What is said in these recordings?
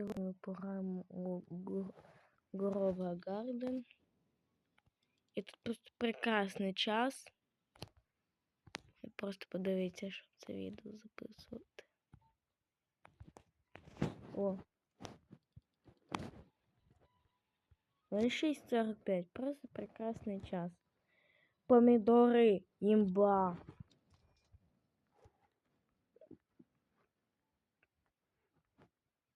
сьогодні ми пограємо у Гарден. І тут просто прекрасний час. Просто подивіться, щоб це відео записувати. О. Ну 6.45. Просто прекрасний час. Помідори, імба.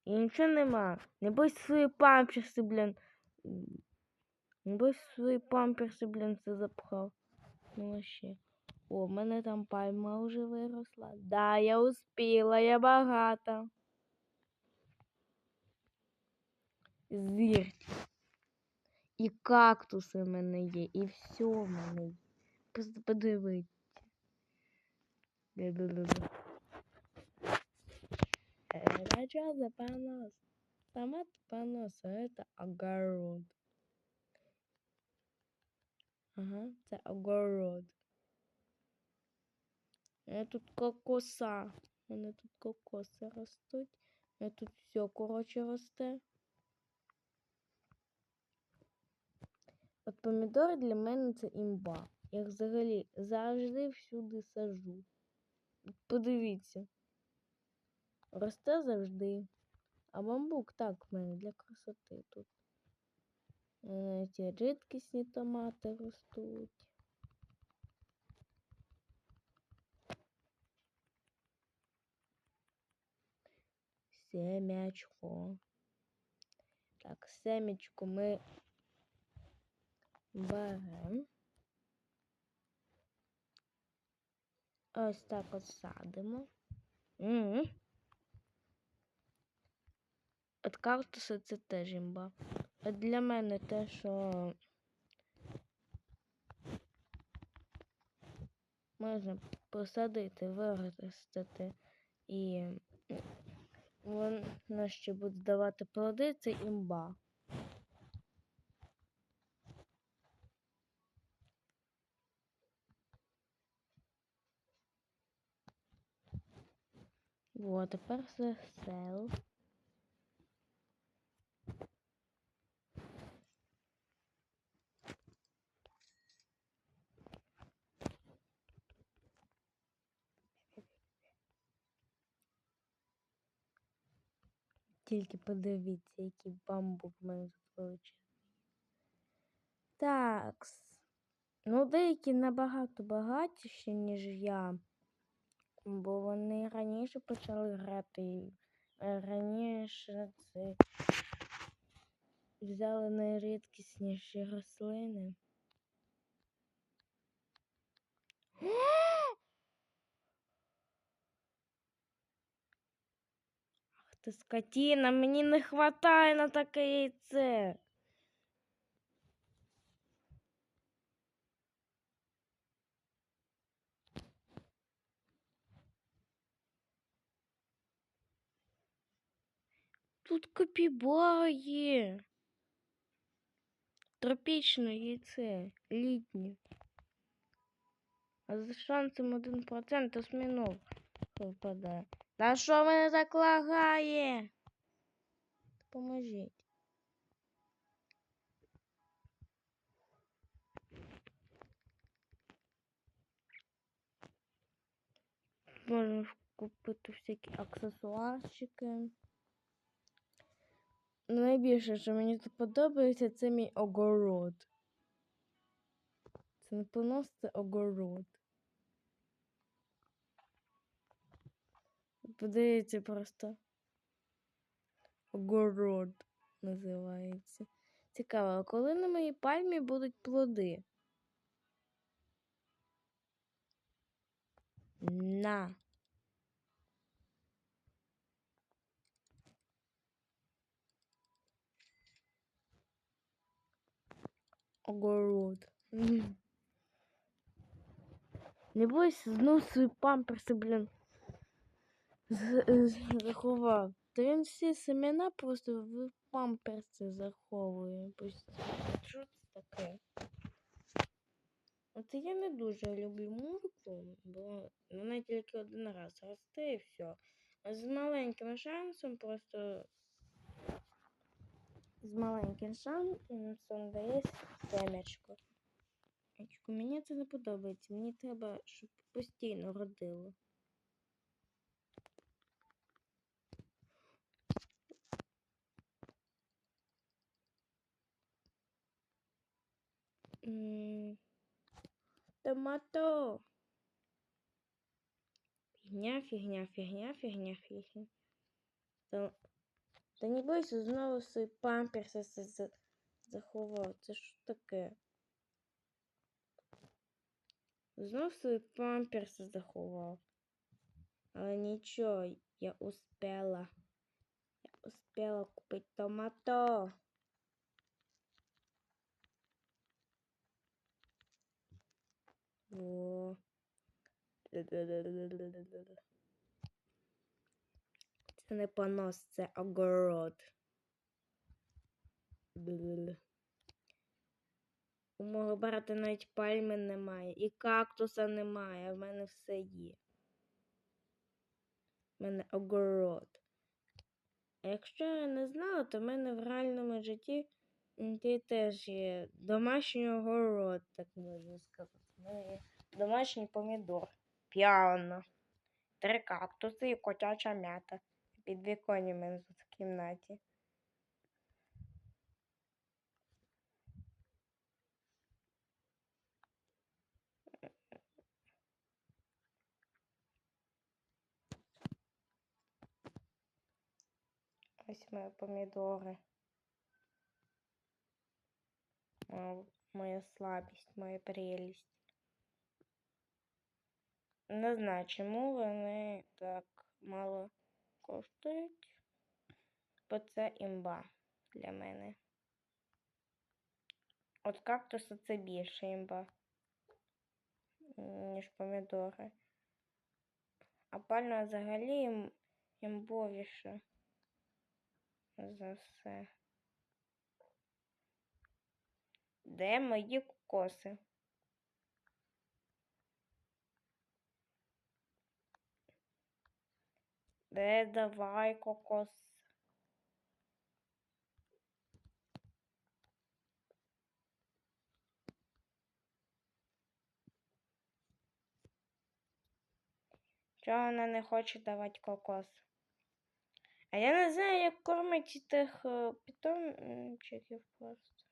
І нічого нема. Не бойся свої памперси, блін. Не бойся свої памперси, блін, це запхав. Ну вообще. О, в мене там пальма вже виросла. Да, я успіла, я багата. Зірки. І кактуси в мене є, і все в мене є. Просто подивіться. Ля-ля-ля-ля. Это за понос? Томат понос, а это огород. Ага, це огород. Е, тут кокоса. У мене тут кокоси ростуть. Е, тут все, коротше, росте. От помідори для мене це імба. Я їх взагалі завжди всюди сажу. Подивіться. Росте завжди. А бамбук так в мене для красоти тут. Е, Ці рідкісні томати ростуть. Семячко. Так, семечко ми беремо. Ось так от садимо. М. От кактуса це теж імба. От для мене те, що можна посадити, виростити і воно ще буде давати плоди, це імба. Вот, тепер все сел. Тільки подивіться, який бамбук в мене тут величезний. Так. Ну, деякі набагато багатіші, ніж я. Бо вони раніше почали грати. е, Раніше це взяли найрідкісніші рослини. Ти скотина, мені не хватає на таке яйце. Тут капібара є. Тропічне яйце, літнє. А за шансом 1% осьминог випадає. Та що мене так лагає? Поможіть. Можна купити всякі аксесуарчики. Ну, Найбільше, що мені тут подобається, це мій огород. Це не понос, це огород. Подивіться просто. Огород називається. Цікаво, а коли на моїй пальмі будуть плоди? На. Огород. Не бойся, знов свої памперси, блін. Заховав. Та він всі семена просто в памперси заховує. Що це таке? Оце я не дуже люблю моркву, бо вона тільки один раз росте і все. А з маленьким шансом просто з маленьким шансом дає семечко. Мені це не подобається. Мені треба, щоб постійно родило. Томато. Фігня, фігня, фігня, фігня, фігня. Та, та не бойся, знову свої памперси за- за- заховав. Це що таке? Знов свої памперси заховав. Але нічого, я успела. Я успела купити томато. О. Це не понос, це огород. У мого брата навіть пальми немає, і кактуса немає, а в мене все є. У мене огород. А якщо я не знала, то в мене в реальному житті теж є домашній огород, так можна сказати. У мене є домашній помідор, піано, три кактуси і котяча м'ята. Під віконням в мене в кімнаті. Ось мої помідори. Моя слабість, моя прелість. Не знаю, чому вони так мало коштують, бо це імба для мене. От кактуса це більше імба, ніж помідори. А пальма взагалі ім- імбовіше за все. Де мої кокоси? Де давай кокос? Чого вона не хоче давати кокос? А я не знаю, як кормить тих е, питомчиків просто.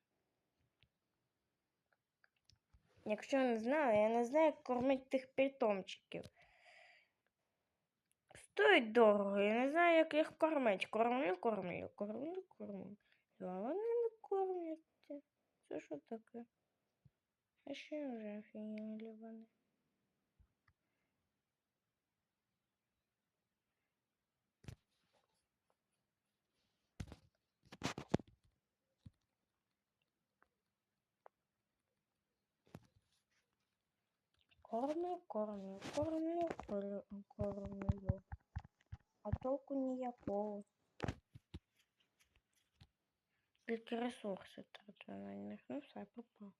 Якщо не знала, я не знаю, як кормить тих питомчиків. Стоїть дорого, я не знаю, як їх кормить. Кормлю, кормлю, кормлю, кормлю. А вони не кормляться. Це що таке? А ще вже офігели вони. Кормлю, кормлю, кормлю, кормлю. А толку ніякого. Тільки ресурси трачу на них. Ну все, попав.